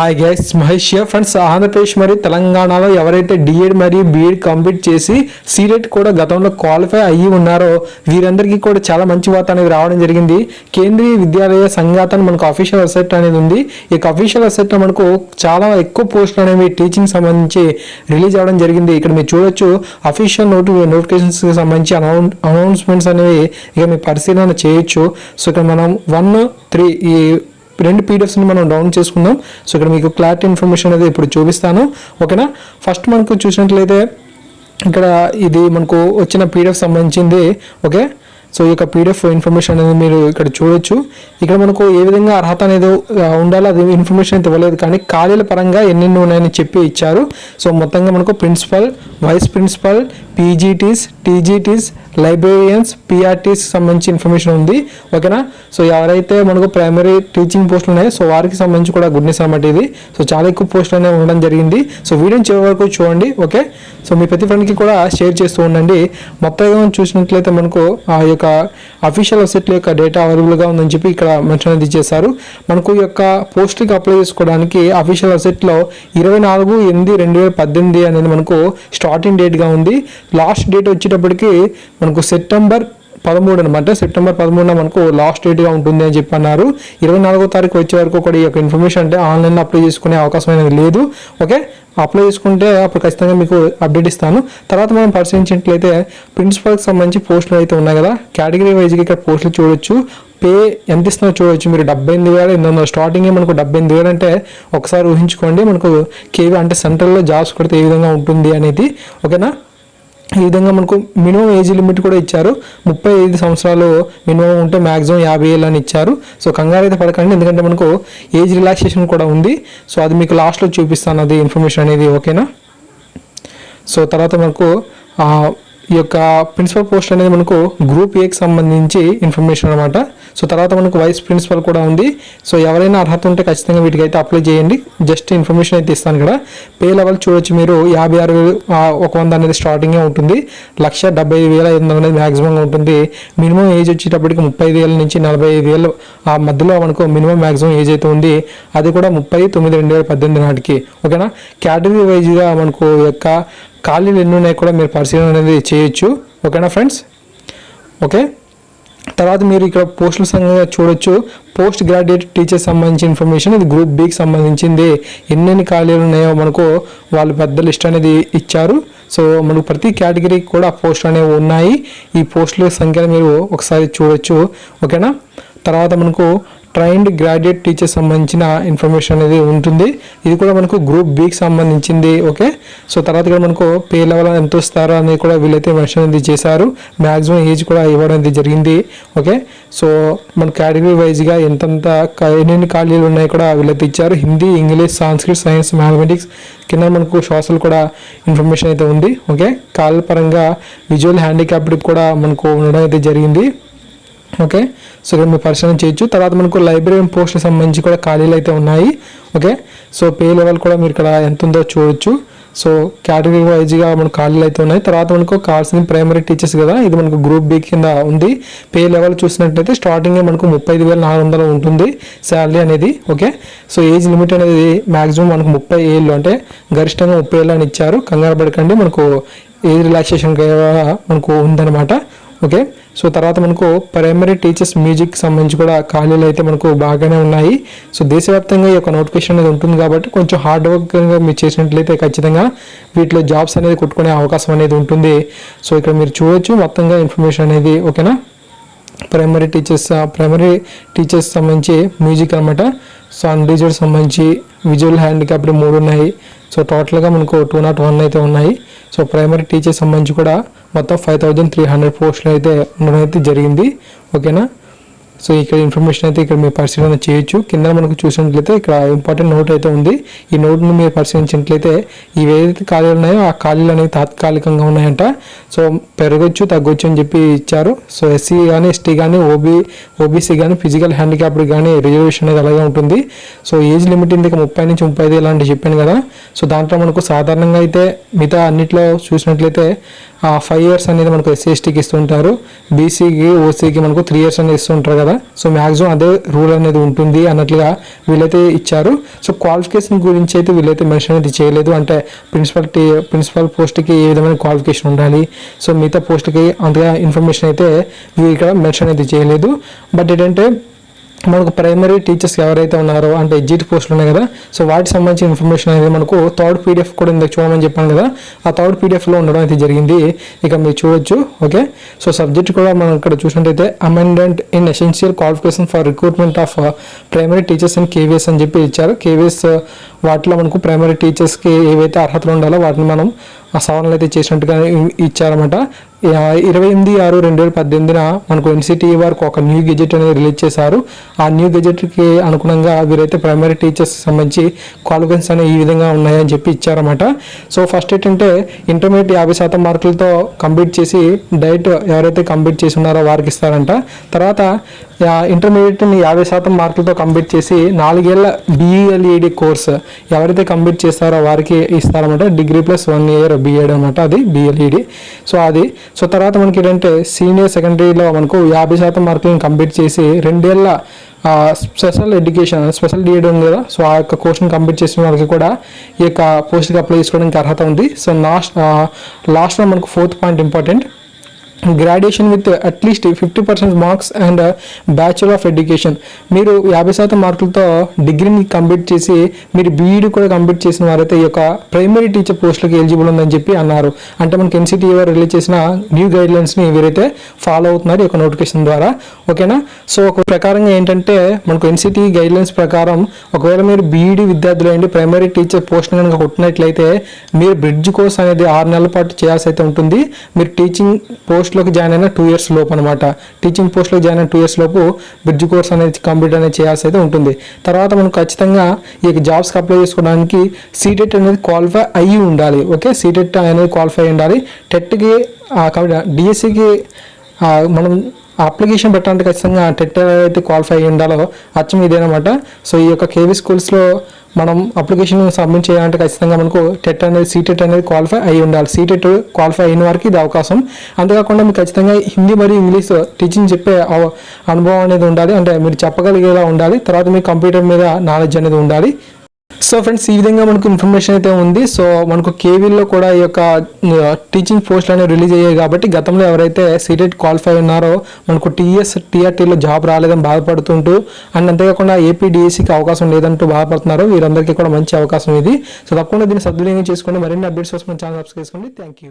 Hi guys Mahesh here friends Andhra Pradesh మరియు తెలంగాణలో ఎవరైతే డిఎడ్ మరియు బీఎడ్ కంప్లీట్ చేసి సీటెట్ కూడా గతంలో క్వాలిఫై అయ్యి ఉన్నారో వీరందరికీ కూడా చాలా మంచి వార్త అనేది రావడం జరిగింది. కేంద్రీయ విద్యాలయ సంఘాతం మనకు అఫీషియల్ వెబ్సైట్ అనేది ఉంది. ఈ అఫీషియల్ వెబ్సైట్లో మనకు చాలా ఎక్కువ పోస్టులు అనేవి టీచింగ్ సంబంధించి రిలీజ్ అవ్వడం జరిగింది. ఇక్కడ మీరు చూడొచ్చు అఫీషియల్ నోటి నోటిఫికేషన్స్కి సంబంధించి అనౌన్ అనౌన్స్మెంట్స్ అనేవి ఇక మీరు పరిశీలన చేయొచ్చు. సో ఇక్కడ మనం వన్ త్రీ ఈ రెండు పీడిఎఫ్స్ని మనం డౌన్ చేసుకుందాం. సో ఇక్కడ మీకు క్లారిటీ ఇన్ఫర్మేషన్ అనేది ఇప్పుడు చూపిస్తాను. ఓకేనా? ఫస్ట్ మనకు చూసినట్లయితే ఇక్కడ ఇది మనకు వచ్చిన పీడిఎఫ్ సంబంధించింది. ఓకే? సో ఈ యొక్క పీడిఎఫ్ ఇన్ఫర్మేషన్ అనేది మీరు ఇక్కడ చూడొచ్చు. ఇక్కడ మనకు ఏ విధంగా అర్హత అనేది ఉండాలో అది ఇన్ఫర్మేషన్ అయితే ఇవ్వలేదు. కానీ ఖాళీల పరంగా ఎన్నెన్ని ఉన్నాయని చెప్పి ఇచ్చారు. సో మొత్తంగా మనకు principal vice principal PGTs TGTs librarians PRTs సంబంధించి ఇన్ఫర్మేషన్ ఉంది ఓకేనా సో ఎవరైతే మనకు ప్రైమరీ టీచింగ్ పోస్టులు ఉన్నాయో సో వారికి సంబంధించి కూడా గుడ్ న్యూస్ ఇది. సో చాలా ఎక్కువ పోస్టులు అనేవి ఉండడం జరిగింది. సో వీడియోని చివరి వరకు చూడండి ఓకే సో మీ ప్రతి ఫ్రెండ్కి కూడా షేర్ చేస్తూ ఉండండి. మొత్తంగా చూసినట్లయితే మనకు ఆ యొక్క అఫీషియల్ వెబ్సైట్ల యొక్క డేటా అవైలబుల్గా ఉందని చెప్పి ఇక్కడ మెన్షన్ అనేది చేశారు మనకు ఈ యొక్క పోస్ట్కి అప్లై చేసుకోవడానికి అఫీషియల్ వెబ్సైట్లో ఇరవై నాలుగు ఎనిమిది రెండు వేల పద్దెనిమిది అనేది మనకు స్టార్టింగ్ డేట్గా ఉంది. లాస్ట్ డేట్ వచ్చేటప్పటికి మనకు సెప్టెంబర్ పదమూడు అనమాట సెప్టెంబర్ పదమూడున మనకు లాస్ట్ డేట్గా ఉంటుంది అని చెప్పి అన్నారు ఇరవై నాలుగో తారీఖు వచ్చే వరకు కూడా ఈ యొక్క ఇన్ఫర్మేషన్ అంటే ఆన్లైన్లో అప్లై చేసుకునే అవకాశం అనేది లేదు. ఓకే? అప్లై చేసుకుంటే అప్పుడు ఖచ్చితంగా మీకు అప్డేట్ ఇస్తాను. తర్వాత మనం పరిశీలించినట్లయితే ప్రిన్సిపల్కి సంబంధించి పోస్టులు అయితే ఉన్నాయి కదా. కేటగిరీ వైజ్గా ఇక్కడ పోస్టులు చూడొచ్చు. పే ఎంత ఇస్తుందో చూడొచ్చు. మీరు డెబ్బై ఎనిమిది వేల ఎనిమిది వందలు స్టార్టింగే మనకు డెబ్బై ఎనిమిది వేలు అంటే ఒకసారి ఊహించుకోండి. మనకు కేవీ అంటే సెంట్రల్లో జాబ్స్ కొడితే ఏ విధంగా ఉంటుంది అనేది. ఓకేనా? ఈ విధంగా మనకు మినిమం ఏజ్ లిమిట్ కూడా ఇచ్చారు. ముప్పై ఐదు సంవత్సరాలు మినిమం ఉంటే మ్యాక్సిమం యాభై ఏళ్ళు అని ఇచ్చారు. సో కంగారు అయితే పడకండి. ఎందుకంటే మనకు ఏజ్ రిలాక్సేషన్ కూడా ఉంది. సో అది మీకు లాస్ట్లో చూపిస్తాను. అది ఇన్ఫర్మేషన్ అనేది ఓకేనా? సో తర్వాత మనకు ఈ యొక్క ప్రిన్సిపల్ పోస్ట్ అనేది మనకు గ్రూప్ ఏకి సంబంధించి ఇన్ఫర్మేషన్ అనమాట సో తర్వాత మనకు వైస్ ప్రిన్సిపల్ కూడా ఉంది. సో ఎవరైనా అర్హత ఉంటే ఖచ్చితంగా వీటికి అయితే అప్లై చేయండి. జస్ట్ ఇన్ఫర్మేషన్ అయితే ఇస్తాను ఇక్కడ. పే లెవెల్ చూడొచ్చు మీరు. యాభై ఆరు వేలు ఒక వంద అనేది స్టార్టింగే ఉంటుంది. లక్ష డెబ్బై వేల ఐదు వందలు అనేది మ్యాక్సిమంగా ఉంటుంది. మినిమం ఏజ్ వచ్చేటప్పటికి ముప్పై ఐదు వేల నుంచి నలభై ఐదు వేలు ఆ మధ్యలో మనకు మినిమం మ్యాక్సిమం ఏజ్ అయితే ఉంది. అది కూడా ముప్పై తొమ్మిది రెండు వేల పద్దెనిమిది నాటికి. ఓకేనా కేటగిరీ వైజ్గా మనకు యొక్క ఖాళీలు ఎన్ని ఉన్నాయి కూడా మీరు పరిశీలన అనేది చేయొచ్చు. ఓకేనా ఫ్రెండ్స్? ఓకే. తర్వాత మీరు ఇక్కడ పోస్టుల సంగతి చూడొచ్చు. పోస్ట్ గ్రాడ్యుయేట్ టీచర్ సంబంధించిన ఇన్ఫర్మేషన్ ఇది గ్రూప్ బికి సంబంధించింది. ఎన్నెన్ని ఖాళీలు ఉన్నాయో మనకు వాళ్ళు పెద్ద లిస్ట్ అనేది ఇచ్చారు. సో మనకు ప్రతి కేటగిరీకి కూడా పోస్ట్ అనేవి ఉన్నాయి. ఈ పోస్టుల సంఖ్యను మీరు ఒకసారి చూడొచ్చు. ఓకేనా? తర్వాత మనకు ట్రైన్డ్ గ్రాడ్యుయేట్ టీచర్ సంబంధించిన ఇన్ఫర్మేషన్ అనేది ఉంటుంది. ఇది కూడా మనకు గ్రూప్ బికి సంబంధించింది ఓకే సో తర్వాత కూడా మనకు పే లెవెల్ ఎంత వస్తారో అనేది కూడా వీళ్ళైతే మెన్షన్ అనేది చేశారు. మ్యాక్సిమం ఏజ్ కూడా ఇవ్వడం అనేది జరిగింది ఓకే సో మన కేటగిరీ వైజ్గా ఎంతంత ఎన్నెన్ని ఖాళీలు ఉన్నాయి కూడా వీళ్ళైతే ఇచ్చారు. Hindi English Sanskrit science mathematics కింద మనకు సోషల్ కూడా ఇన్ఫర్మేషన్ అయితే ఉంది ఓకే కాళ్ళ పరంగా విజువల్ హ్యాండిక్యాప్డ్ కూడా మనకు ఉండడం అయితే జరిగింది. ఓకే? సో ఇక్కడ మీరు పరిశీలన చేయొచ్చు. తర్వాత మనకు లైబ్రరీ పోస్ట్ సంబంధించి కూడా ఖాళీలు అయితే ఉన్నాయి. ఓకే? సో పే లెవెల్ కూడా మీరు ఇక్కడ ఎంత ఉందో చూడొచ్చు. సో కేటగిరీ వైజ్గా మనకు ఖాళీలు అయితే ఉన్నాయి. తర్వాత మనకు కావాల్సింది ప్రైమరీ టీచర్స్ కదా ఇది మనకు గ్రూప్ బి కింద ఉంది. పే లెవెల్ చూసినట్టయితే స్టార్టింగ్ మనకు ముప్పై ఐదు వేల నాలుగు వందలు ఉంటుంది శాలరీ అనేది. ఓకే? సో ఏజ్ లిమిట్ అనేది మాక్సిమం మనకు ముప్పై ఏళ్ళు అంటే గరిష్టంగా ముప్పై ఏళ్ళు అని ఇచ్చారు. కంగారు పడకండి మనకు ఏజ్ రిలాక్సేషన్ మనకు ఉందన్నమాట. ఓకే? సో తర్వాత మనకు ప్రైమరీ టీచర్స్ మ్యూజిక్ సంబంధించి కూడా ఖాళీలు అయితే మనకు బాగానే ఉన్నాయి. సో దేశవ్యాప్తంగా ఈ యొక్క నోటిఫికేషన్ అనేది ఉంటుంది కాబట్టి కొంచెం హార్డ్ వర్క్గా మీరు చేసినట్లయితే ఖచ్చితంగా వీటిలో జాబ్స్ అనేది కొట్టుకునే అవకాశం అనేది ఉంటుంది. సో ఇక్కడ మీరు చూడొచ్చు మొత్తంగా ఇన్ఫర్మేషన్ అనేది ఓకేనా ప్రైమరీ టీచర్స్ ప్రైమరీ టీచర్స్ సంబంధించి మ్యూజిక్ అనమాట సో అన్రిజర్వ్ సంబంధించి విజువల్ హ్యాండిక్యాప్డ్ మూడు ఉన్నాయి. సో టోటల్గా మనకు టూ నాట్ వన్ అయితే ఉన్నాయి. సో ప్రైమరీ టీచర్ సంబంధించి కూడా మొత్తం ఫైవ్ థౌజండ్ త్రీ హండ్రెడ్ పోస్టులు అయితే ఉండడం అయితే జరిగింది. ఓకేనా సో ఇక్కడ ఇన్ఫర్మేషన్ అయితే ఇక్కడ మీరు పరిశీలన చేయొచ్చు. కింద మనకు చూసినట్లయితే ఇక్కడ ఇంపార్టెంట్ నోట్ అయితే ఉంది. ఈ నోట్ను మీరు పరిశీలించినట్లయితే ఇవి ఏదైతే ఖాళీలు ఉన్నాయో ఆ ఖాళీలు అనేవి తాత్కాలికంగా ఉన్నాయంట. సో పెరగచ్చు తగ్గొచ్చు అని చెప్పి ఇచ్చారు. సో ఎస్సీ కానీ ఎస్టీ కానీ ఓబీ ఓబీసీ కానీ ఫిజికల్ హ్యాండిక్యాప్డ్ కానీ రిజర్వేషన్ అనేది అలాగే ఉంటుంది. సో ఏజ్ లిమిట్ ఇందుకు ముప్పై నుంచి ముప్పై ఐదు ఇలాంటి చెప్పాను కదా. సో దాంట్లో మనకు సాధారణంగా అయితే మిగతా అన్నిట్లో చూసినట్లయితే ఫైవ్ ఇయర్స్ అనేది మనకు ఎస్సీ ఎస్టీకి ఇస్తుంటారు. బీసీకి ఓసీకి మనకు త్రీ ఇయర్స్ అనేది ఇస్తుంటారు కదా. సో మ్యాక్సిమం అదే రూల్ అనేది ఉంటుంది అన్నట్లుగా వీళ్ళైతే ఇచ్చారు. సో క్వాలిఫికేషన్ గురించి అయితే వీళ్ళైతే మెన్షన్ అయితే చేయలేదు. అంటే ప్రిన్సిపల్ ప్రిన్సిపల్ పోస్ట్కి ఏ విధమైన క్వాలిఫికేషన్ ఉండాలి? సో మిగతా పోస్ట్కి అంతగా ఇన్ఫర్మేషన్ అయితే వీళ్ళు ఇక్కడ మెన్షన్ అయితే చేయలేదు. బట్ ఏంటంటే మనకు ప్రైమరీ టీచర్స్ ఎవరైతే ఉన్నారో అంటే ఎగ్జిట్ పోస్టులు ఉన్నాయి కదా సో వాటికి సంబంధించిన ఇన్ఫర్మేషన్ అనేది మనకు థర్డ్ పీడిఎఫ్ కూడా ఇందాక చూడమని చెప్పాను కదా ఆ థర్డ్ పీడిఎఫ్లో ఉండడం అయితే జరిగింది. ఇక మీరు చూడొచ్చు ఓకే సో సబ్జెక్ట్ కూడా మనం ఇక్కడ చూసినట్టయితే amendment in essential qualification for recruitment of primary teachers and KVS అని చెప్పి ఇచ్చారు. కేవీఎస్ వాటిలో మనకు ప్రైమరీ టీచర్స్కి ఏవైతే అర్హతలు ఉండాలో వాటిని మనం ఆ సవరణలు అయితే చేసినట్టుగా ఇచ్చారనమాట ఇచ్చారన్నమాట ఇరవై ఎనిమిది ఆరు రెండు వేల పద్దెనిమిదిన మనకు ఎన్సిటీ వరకు ఒక న్యూ గెజెట్ అనేది రిలీజ్ చేశారు. ఆ న్యూ గెజెట్కి అనుగుణంగా వీరైతే ప్రైమరీ టీచర్స్ సంబంధించి క్వాలిఫికేషన్స్ అనేవి ఈ విధంగా ఉన్నాయని చెప్పి ఇచ్చారన్నమాట. సో ఫస్ట్ ఏంటంటే ఇంటర్మీడియట్ యాభై శాతం మార్కులతో కంప్లీట్ చేసి డైట్ ఎవరైతే కంప్లీట్ చేసి ఉన్నారో వారికి ఇస్తారంట. తర్వాత ఇంటర్మీడియట్ని యాభై శాతం మార్కులతో కంప్లీట్ చేసి నాలుగేళ్ళ బీఈఎల్ఈడి కోర్స్ ఎవరైతే కంప్లీట్ చేస్తారో వారికి ఇస్తారన్నమాట. Degree plus one year BEd అనమాట అది బిఎల్ఈడి సో అది సో తర్వాత మనకి ఏంటంటే సీనియర్ సెకండరీలో మనకు యాభై శాతం మార్కులను కంప్లీట్ చేసి రెండేళ్ళ స్పెషల్ ఎడ్యుకేషన్ స్పెషల్ డిఎడ్ ఉంది కదా సో ఆ యొక్క కోర్సును కంప్లీట్ చేసిన వాళ్ళకి కూడా ఈ యొక్క పోస్ట్కి అప్లై చేసుకోవడానికి అర్హత ఉంది. సో లాస్ట్ లాస్ట్లో మనకు fourth point important graduation with at least fifty percent marks and bachelor of education మీరు యాభై శాతం మార్కులతో డిగ్రీని కంప్లీట్ చేసి మీరు బీఈడీ కూడా కంప్లీట్ చేసిన వారైతే ఈ యొక్క ప్రైమరీ టీచర్ పోస్టులకు ఎలిజిబుల్ ఉందని చెప్పి అన్నారు. అంటే మనకి ఎన్సిటీఏ రిలీజ్ చేసిన న్యూ గైడ్ లైన్స్ని వీరైతే ఫాలో అవుతున్నారు ఈ యొక్క నోటిఫికేషన్ ద్వారా. ఓకేనా సో ఒక ప్రకారంగా ఏంటంటే మనకు ఎన్సిటీ గైడ్ లైన్స్ ప్రకారం ఒకవేళ మీరు బీఈడీ విద్యార్థులు అండి ప్రైమరీ టీచర్ పోస్ట్ కనుక కొట్టినట్లయితే మీరు బ్రిడ్జ్ కోర్స్ అనేది ఆరు నెలల పాటు చేయాల్సి అయితే ఉంటుంది. మీరు టీచింగ్ పోస్ట్ పోస్ట్లోకి జాయిన్ అయిన టూ ఇయర్స్ లోపు అనమాట టీచింగ్ పోస్ట్లోకి జాయిన్ అయిన టూ ఇయర్స్ లోపు బ్రిడ్జ్ కోర్స్ అనేది కంప్లీట్ అనేది చేయాల్సి అయితే ఉంటుంది. తర్వాత మనం ఖచ్చితంగా ఈ జాబ్స్కి అప్లై చేసుకోవడానికి సీటెట్ అనేది క్వాలిఫై అయ్యి ఉండాలి. ఓకే సీటెట్ అనేది క్వాలిఫై ఉండాలి. టెట్కి డిఎస్సికి మనం అప్లికేషన్ పెట్టాలంటే ఖచ్చితంగా టెట్ అయితే క్వాలిఫై అయ్యి ఉండాలో అచ్చం ఇదేనమాట. సో ఈ యొక్క కేవీ స్కూల్స్లో మనం అప్లికేషన్ సబ్మిట్ చేయాలంటే ఖచ్చితంగా మనకు టెట్ అనేది సీటెట్ అనేది క్వాలిఫై అయి ఉండాలి. సీటెట్ క్వాలిఫై అయిన వారికి ఇది అవకాశం. అంతేకాకుండా మీకు ఖచ్చితంగా హిందీ మరియు ఇంగ్లీష్ టీచింగ్ చెప్పే అనుభవం అనేది ఉండాలి. అంటే మీరు చెప్పగలిగేలా ఉండాలి. తర్వాత మీకు కంప్యూటర్ మీద నాలెడ్జ్ అనేది ఉండాలి. సో ఫ్రెండ్స్ ఈ విధంగా మనకు ఇన్ఫర్మేషన్ అయితే ఉంది. సో మనకు కేవీలో కూడా ఈ యొక్క టీచింగ్ పోస్టులు అనేవి రిలీజ్ అయ్యాయి కాబట్టి గతంలో ఎవరైతే సీటెట్ క్వాలిఫై ఉన్నారో మనకు టీఎస్ టీఆర్టీలో జాబ్ రాలేదని బాధపడుతుంటూ అండ్ అంతేకాకుండా ఏపీడిఎస్సీకి e, అవకాశం లేదంటూ బాధపడుతున్నారు. వీరందరికీ కూడా మంచి అవకాశం ఇది. సో తప్పకుండా దీన్ని సద్వినియోగం చేసుకోండి మరిన్ని అప్డేట్స్ కోసం ఛానల్ సబ్స్క్రైబ్ చేసుకోండి. Thank you